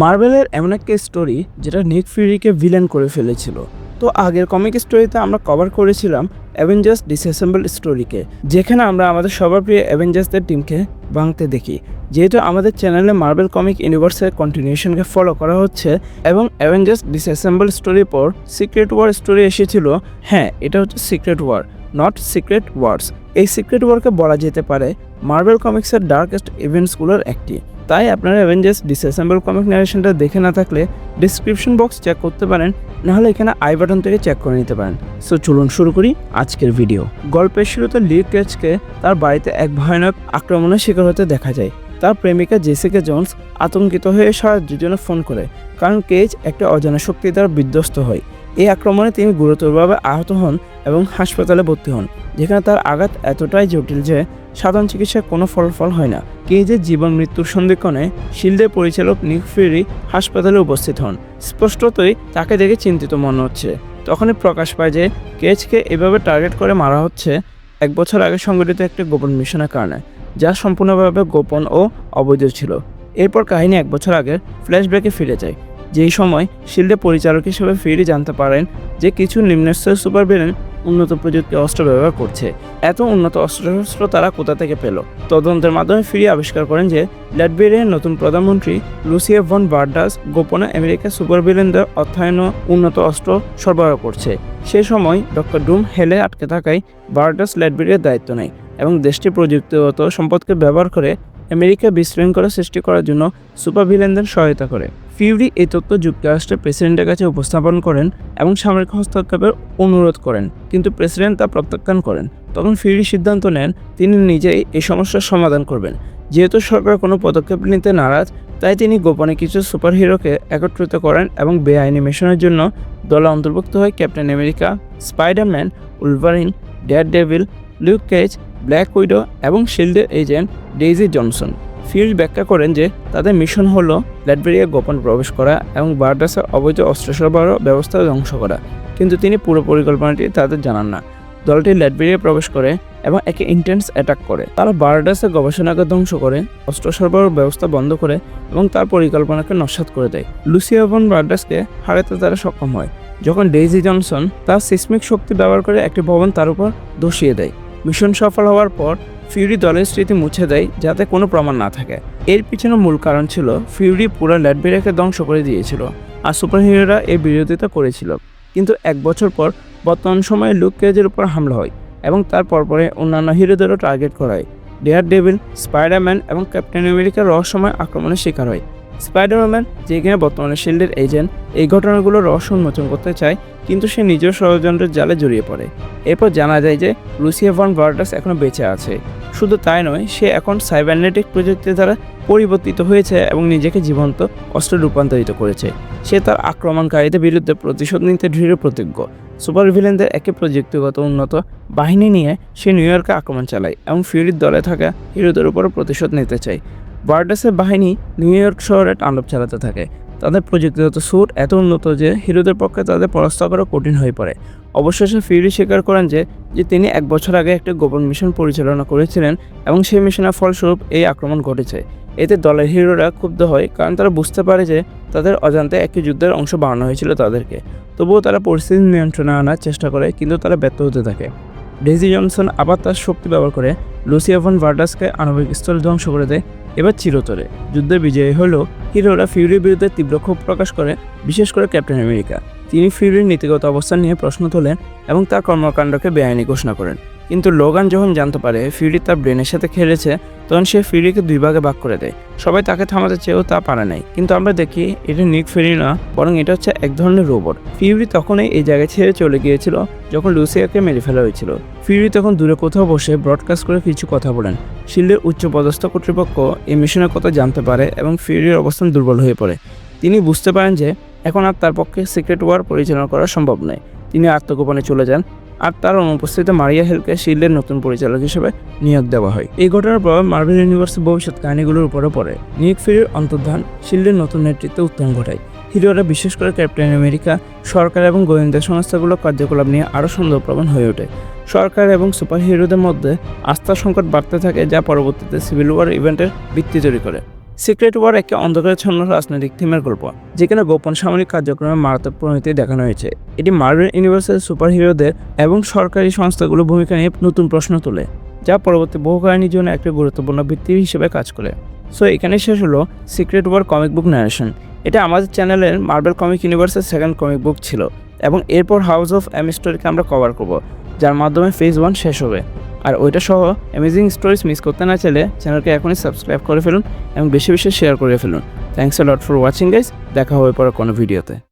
মার্বেলের এমন একটা স্টোরি যেটা নিক ফিউরিকে ভিলেন করে ফেলেছিল। তো আগের কমিক স্টোরিতে আমরা কভার করেছিলাম অ্যাভেঞ্জার্স ডিসঅ্যাসেম্বল স্টোরিকে যেখানে আমরা আমাদের সবার প্রিয় অ্যাভেঞ্জার্সদের টিমকে ভাঙতে দেখি। যেহেতু আমাদের চ্যানেলে মার্বেল কমিক ইউনিভার্সের কন্টিনিউশনকে ফলো করা হচ্ছে এবং অ্যাভেঞ্জার্স ডিসঅ্যাসেম্বল স্টোরির পর সিক্রেট ওয়ার স্টোরি এসেছিল হ্যাঁ এটা হচ্ছে secret war not secret wars এই সিক্রেট ওয়ারকে বলা যেতে পারে মার্বেল কমিক্সের ডার্কেস্ট ইভেন্টসগুলোর একটি। তাই আপনারা অ্যাভেঞ্জার্স ডিসঅ্যাসেম্বল কমিক নারেশনটা দেখে না থাকলে ডিসক্রিপশন বক্স চেক করতে পারেন, নাহলে এখানে আই বাটন থেকে চেক করে নিতে পারেন। সো চলুন শুরু করি আজকের ভিডিও গল্পের শুরুতে লি কেজকে তার বাড়িতে এক ভয়ানক আক্রমণের শিকার হতে দেখা যায়। তার প্রেমিকা জেসিকা জোন্স আতঙ্কিত হয়ে সাহায্যের জন্য ফোন করে, কারণ কেজ একটা অজানা শক্তি দ্বারা বিধ্বস্ত হয়। এই আক্রমণে তিনি গুরুতরভাবে আহত হন এবং হাসপাতালে ভর্তি হন, যেখানে তার আঘাত এতটাই জটিল যে সাধারণ চিকিৎসায় কোনো ফলাফল হয় না। কেজের জীবন মৃত্যুর সন্ধিক্ষণে শিল্ডের পরিচালক নিক ফিউরি হাসপাতালে উপস্থিত হন। স্পষ্টতই তাকে দেখে চিন্তিত মনে হচ্ছে। তখনই প্রকাশ পায় যে কেজকে এভাবে টার্গেট করে মারা হচ্ছে এক বছর আগে সংগঠিত একটি গোপন মিশনের কারণে, যা সম্পূর্ণভাবে গোপন ও অবৈধ ছিল। এরপর কাহিনী এক বছর আগে ফ্ল্যাশব্যাকে ফিরে যায়। যেই সময় শিল্ডে পরিচালক হিসেবে ফিরি জানতে পারেন যে কিছু নিম্নস্তরের সুপার ভিলেন উন্নত প্রযুক্তি অস্ত্র ব্যবহার করছে। এত উন্নত অস্ত্রশস্ত্র তারা কোথা থেকে পেল? তদন্তের মাধ্যমে ফিরি আবিষ্কার করেন যে ল্যাটবেরিয়ার নতুন প্রধানমন্ত্রী লুসিয়া ভন বার্ডাস গোপনে আমেরিকার সুপার ভিলেনদের অর্থায়ন উন্নত অস্ত্র সরবরাহ করছে। সে সময় ডক্টর ডুম হেলে আটকে থাকায় বার্ডাস ল্যাটবেরিয়ার দায়িত্ব নেয় এবং দেশটির প্রযুক্তিগত সম্পদকে ব্যবহার করে আমেরিকা বিশৃঙ্খলা সৃষ্টি করার জন্য সুপার ভিলেনদের সহায়তা করে। ফিউরি এই তথ্য যুক্তরাষ্ট্রের প্রেসিডেন্টের কাছে উপস্থাপন করেন এবং সামরিক হস্তক্ষেপের অনুরোধ করেন, কিন্তু প্রেসিডেন্ট তা প্রত্যাখ্যান করেন। তখন ফিউরি সিদ্ধান্ত নেন, তিনি নিজেই এই সমস্যার সমাধান করবেন। যেহেতু সরকার কোনো পদক্ষেপ নিতে নারাজ, তাই তিনি গোপনে কিছু সুপারহিরোকে একত্রিত করেন এবং বেআইনি মিশনের জন্য দলে অন্তর্ভুক্ত হয় Captain America, Spiderman, Wolverine Daredevil Luke Cage Black Widow এবং শিল্ডের এজেন্ট ডেইজি জনসন। ফিউজ ব্যাখ্যা করেন যে তাদের মিশন হল ল্যাটবেরিয়া গোপন প্রবেশ করা এবং বার্ডাসের অবৈধ অস্ত্র সরবরাহ ব্যবস্থা ধ্বংস করা। কিন্তু তিনি পুরো পরিকল্পনাটি তাদের জানান না। দলটি ল্যাটবেরিয়া প্রবেশ করে এবং একে ইন্টেন্স অ্যাটাক করে। তারা বার্ডাসের গবেষণাকে ধ্বংস করে, অস্ত্র সরবরাহ ব্যবস্থা বন্ধ করে এবং তার পরিকল্পনাকে নস্বাত করে দেয়। লুসিয়া ভন বার্ডাসকে হারাতে তারা সক্ষম হয়, যখন ডেইজি জনসন তার সিসমিক শক্তি ব্যবহার করে একটি ভবন তার উপর ধসিয়ে দেয়। মিশন সফল হওয়ার পর ফিউরি দলের স্মৃতি মুছে দেয় যাতে কোনো প্রমাণ না থাকে। এর পিছনে মূল কারণ ছিল ফিউরি পুরো ল্যাটবেরিয়াকে ধ্বংস করে দিয়েছিল আর সুপারহিরোরা এর বিরোধিতা করেছিল। কিন্তু এক বছর পর বর্তমান সময়ে লুক কেজের উপর হামলা হয় এবং তার পরপরে অন্যান্য হিরোদেরও টার্গেট করা হয়। ডেয়ার ডেভিল স্পাইডারম্যান এবং ক্যাপ্টেন আমেরিকার রহস্যময় আক্রমণের শিকার হয়। স্পাইডারম্যান, যে কিনা বর্তমানে শিল্ডের এজেন্ট, এই ঘটনাগুলো রহস্য উন্মোচন করতে চায়, কিন্তু সে নিজের ষড়যন্ত্রের জালে জড়িয়ে পড়ে। এরপর জানা যায় যে লুসিয়া ভন ভার্ডাস এখনও বেঁচে আছে। শুধু তাই নয়, সে এখন সাইবারনেটিক প্রযুক্তি দ্বারা পরিবর্তিত হয়েছে এবং নিজেকে জীবন্ত অস্ত্রে রূপান্তরিত করেছে। সে তার আক্রমণকারীদের বিরুদ্ধে প্রতিশোধ নিতে দৃঢ় প্রতিজ্ঞ। সুপার ভিলেনদের একে প্রযুক্তিগত উন্নত বাহিনী নিয়ে সে নিউ ইয়র্কে আক্রমণ চালায় এবং ফিউরির দলে থাকা হিরোদের উপরও প্রতিশোধ নিতে চায়। বার্ডাসের বাহিনী নিউ ইয়র্ক শহরে তাণ্ডব চালাতে থাকে। তাদের প্রযুক্তিগত সুর এত উন্নত যে হিরোদের পক্ষে তাদের পরাস্ত করা কঠিন হয়ে পড়ে। অবশেষে ফিউরি স্বীকার করেন যে যে তিনি এক বছর আগে একটি গোপন মিশন পরিচালনা করেছিলেন এবং সেই মিশনের ফলস্বরূপ এই আক্রমণ ঘটেছে। এতে দলের হিরোরা ক্ষুব্ধ হয় কারণ তারা বুঝতে পারে যে তাদের অজান্তে একটি যুদ্ধের অংশ বানানো হয়েছিল তাদেরকে। তবুও তারা পরিস্থিতি নিয়ন্ত্রণে আনার চেষ্টা করে কিন্তু তারা ব্যর্থ হতে থাকে। ডেজি জনসন আবার তার শক্তি ব্যবহার করে লুসিয়াভন ভার্ডাসকে আণবিক স্থল ধ্বংস করে দেয় এবার চিরতরে। যুদ্ধে বিজয়ী হলেও হিরোরা ফিউরির বিরুদ্ধে তীব্র ক্ষোভ প্রকাশ করে, বিশেষ করে ক্যাপ্টেন আমেরিকা। তিনি ফিউরির নীতিগত অবস্থান নিয়ে প্রশ্ন তোলেন এবং তার কর্মকাণ্ডকে বেআইনি ঘোষণা করেন। কিন্তু লোগান যখন জানতে পারে ফিউরি তার ব্রেনের সাথে খেলেছে তখন সে ফিরিকে দুই ভাগে ভাগ করে দেয়। সবাই তাকে থামাতে চেয়েও তা পারে নাই। কিন্তু আমরা দেখি এটা নিক ফিউরি না, বরং এটা হচ্ছে এক ধরনের রোবট। ফিউরি তখনই এই জায়গায় ছেড়ে চলে গিয়েছিল, যখন লুসিয়াকে মেরে ফেলা হয়েছিল। ফিউরি তখন দূরে কোথাও বসে ব্রডকাস্ট করে কিছু কথা বলেন। শিল্ডের উচ্চপদস্থ কর্তৃপক্ষ এই মিশনের কথা জানতে পারে এবং ফিউরির অবস্থান দুর্বল হয়ে পড়ে। তিনি বুঝতে পারেন যে এখন আর তার পক্ষে সিক্রেট ওয়ার পরিচালনা করা সম্ভব নয়। তিনি আত্মগোপনে চলে যান। আর তার অনুপস্থিতিতে মারিয়া হেলকে শিল্ডের নতুন পরিচালক হিসেবে নিয়োগ দেওয়া হয়। এই ঘটনার প্রভাব মার্বেল ইউনিভার্সের ভবিষ্যৎ কাহিনীগুলোর উপরও পড়ে। নিক ফিরির অন্তর্ধান শিল্ডের নতুন নেতৃত্বে উত্থান ঘটায়। হিরোরা বিশেষ করে ক্যাপ্টেন আমেরিকা, সরকার এবং গোয়েন্দা সংস্থাগুলোর কার্যকলাপ নিয়ে আরও সন্দেহপ্রবণ হয়ে ওঠে। সরকার এবং সুপার হিরোদের মধ্যে আস্থার সংকট বাড়তে থাকে, যা পরবর্তীতে সিভিল ওয়ার ইভেন্টের ভিত্তি তৈরি করে। সিক্রেট ওয়ার একটি অন্ধকারচ্ছন্ন রাজনৈতিক থিমের গল্প, যেখানে গোপন সামরিক কার্যক্রমে মারাত্মক পরিণতি দেখানো হয়েছে। এটি মার্ভেল ইউনিভার্সের সুপারহিরোদের এবং সরকারি সংস্থাগুলোর ভূমিকা নিয়ে নতুন প্রশ্ন তোলে, যা পরবর্তী বহু কাহিনীর জন্য একটি গুরুত্বপূর্ণ ভিত্তি হিসেবে কাজ করে। সো এখানে শেষ হলো secret war comic book narration এটা আমাদের চ্যানেলের মার্বেল কমিক ইউনিভার্সের সেকেন্ড কমিক বুক ছিল, এবং এরপর হাউস অফ এম স্টোরিকে আমরা কভার করব, যার মাধ্যমে ফেজ ওয়ান শেষ হবে। আর ওইটা সহ অ্যামেজিং স্টোরিজ মিস করতে না চাইলে চ্যানেলকে এখনই সাবস্ক্রাইব করে ফেলুন এবং বেশি বেশি শেয়ার করে ফেলুন। Thanks lot for watching guys দেখা হবে পরে কোনো ভিডিওতে